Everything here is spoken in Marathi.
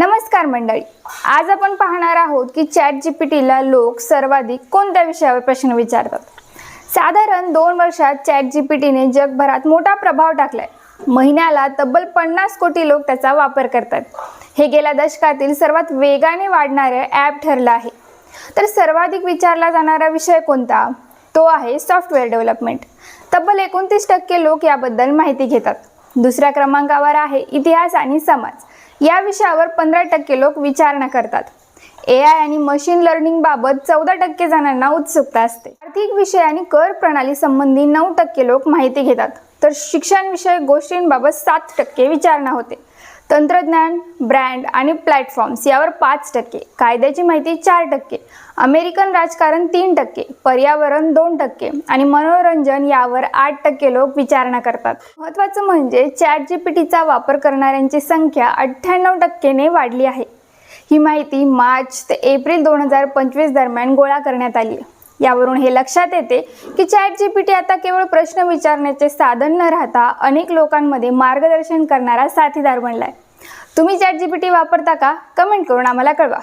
नमस्कार मंडळी. आज आपण पाहणार आहोत की चॅट जीपीटीला लोक सर्वाधिक कोणत्या विषयावर प्रश्न विचारतात? साधारण दोन वर्षात चॅट जीपीटीने जगभरात मोठा प्रभाव टाकलाय. महिन्याला तब्बल पन्नास कोटी लोक त्याचा वापर करतात. हे गेल्या दशकातील सर्वात वेगाने वाढणारे ॲप ठरलं आहे. तर सर्वाधिक विचारला जाणारा विषय कोणता? तो आहे सॉफ्टवेअर डेव्हलपमेंट. तब्बल एकोणतीस टक्के लोक याबद्दल माहिती घेतात. दुसऱ्या क्रमांकावर आहे इतिहास आणि समाज. या विषयावर पंधरा टक्के लोक विचारणा करतात. ए आय आणि मशीन लर्निंग बाबत चौदा टक्के जणांना उत्सुकता असते. आर्थिक विषय आणि कर प्रणाली संबंधी नऊ टक्के लोक माहिती घेतात. तर शिक्षणविषयक गोष्टींबाबत सात टक्के विचारणा होते. तंत्रज्ञान ब्रँड आणि प्लॅटफॉर्म्स यावर पाच टक्के कायद्याची माहिती चार टक्के अमेरिकन राजकारण तीन टक्के पर्यावरण दोन टक्के आणि मनोरंजन यावर आठ टक्के लोक विचारणा करतात. महत्त्वाचं म्हणजे चॅट जीपीटीचा वापर करणाऱ्यांची संख्या अठ्ठ्याण्णव टक्केने वाढली आहे. ही माहिती मार्च ते एप्रिल दोन हजार पंचवीस दरम्यान गोळा करण्यात आली यावरून हे लक्षात येते की चॅट जीपीटी आता केवळ प्रश्न विचारण्याचे साधन न राहता अनेक लोकांमध्ये मार्गदर्शन करणारा साथीदार बनलाय. तुम्ही चॅट जीपीटी वापरता का? कमेंट करून आम्हाला कळवा.